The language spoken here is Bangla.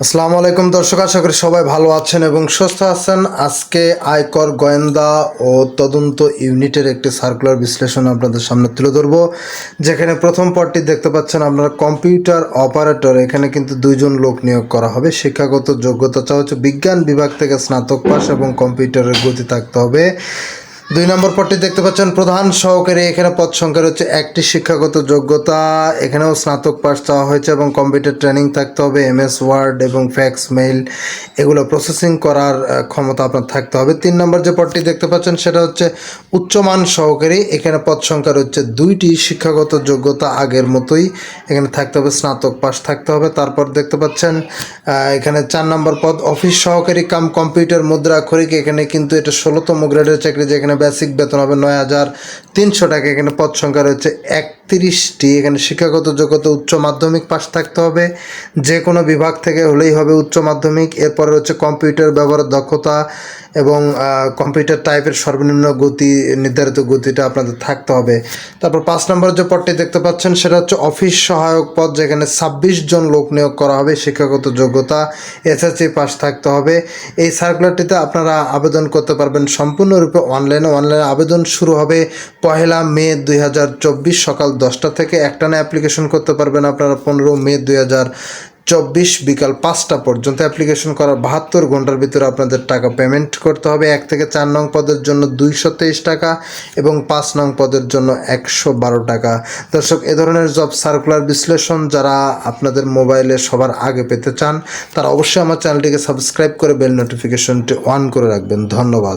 আসসালামু আলাইকুম দর্শক, আশা করি সবাই ভালো আছেন এবং সুস্থ আছেন। আজকে আয়কর গোয়েন্দা ও তদন্ত ইউনিটের একটি সার্কুলার বিশ্লেষণ আপনাদের সামনে তুলে ধরবো, যেখানে প্রথম পদটি দেখতে পাচ্ছেন আপনারা কম্পিউটার অপারেটর, এখানে কিন্তু দুইজন লোক নিয়োগ করা হবে। শিক্ষাগত যোগ্যতা চা হচ্ছে বিজ্ঞান বিভাগ থেকে স্নাতক পাস এবং কম্পিউটারের গতি থাকতে হবে। দুই নম্বর পদটি দেখতে পাচ্ছেন প্রধান সহকারী। এখানে পদ সংখ্যা রয়েছে একটি শিক্ষাগত যোগ্যতা। এখানেও স্নাতক পাস চাওয়া হয়েছে এবং কম্পিউটার ট্রেনিং থাকতে হবে, এমএস, ওয়ার্ড এবং ফ্যাক্স, মেইল এগুলো প্রসেসিং করার ক্ষমতা আপনার থাকতে হবে। তিন নম্বর যে পদটি দেখতে পাচ্ছেন সেটা হচ্ছে উচ্চমান সহকারী। এখানে পদ সংখ্যা রয়েছে দুইটি শিক্ষাগত যোগ্যতা আগের মতোই। এখানে থাকতে হবে স্নাতক পাস থাকতে হবে। তারপর দেখতে পাচ্ছেন এখানে চার নম্বর পদ, অফিস সহকারী কাম কম্পিউটার মুদ্রা আক্ষরিক এখানে কিন্তু এটা ষোলোতম গ্রেডের চাকরি যেখানে বেসিক বেতন হবে নয় হাজার তিনশো টাকা। এখানে পদ সংখ্যা রয়েছে একত্রিশটি। এখানে শিক্ষাগত যোগ্যতা উচ্চ মাধ্যমিক পাস থাকতে হবে। যে কোনো বিভাগ থেকে হলেই হবে উচ্চ মাধ্যমিক। এরপরে রয়েছে কম্পিউটার ব্যবহারের দক্ষতা এবং কম্পিউটার টাইপের সর্বনিম্ন গতি, নির্ধারিত গতিটা আপনাদের থাকতে হবে। তারপর পাঁচ নম্বর যে পদটি দেখতে পাচ্ছেন, সেটা হচ্ছে অফিস সহায়ক পদ, যেখানে ছাব্বিশ জন লোক নিয়োগ করা হবে শিক্ষাগত যোগ্যতা। এসএসসি পাস থাকতে হবে। এই সার্কুলারটিতে আপনারা আবেদন করতে পারবেন সম্পূর্ণরূপে অনলাইনে অনলাইনে আবেদন শুরু হবে পহেলা মে দুই হাজার চব্বিশ সকাল দশটা থেকে। একটানা অ্যাপ্লিকেশন করতে পারবেন আপনারা পনেরো মে দুই চব্বিশ বিকাল পাঁচটা পর্যন্ত। অ্যাপ্লিকেশন করার বাহাত্তর ঘণ্টার ভিতরে আপনাদের টাকা পেমেন্ট করতে হবে। এক থেকে চার নং পদের জন্য দুইশো তেইশ টাকা এবং পাঁচ নং পদের জন্য একশো বারো টাকা। দর্শক, এ ধরনের জব সার্কুলার বিশ্লেষণ যারা আপনাদের মোবাইলে সবার আগে পেতে চান, তারা অবশ্যই আমার চ্যানেলটিকে সাবস্ক্রাইব করে বেল নোটিফিকেশনটি অন করে রাখবেন। ধন্যবাদ।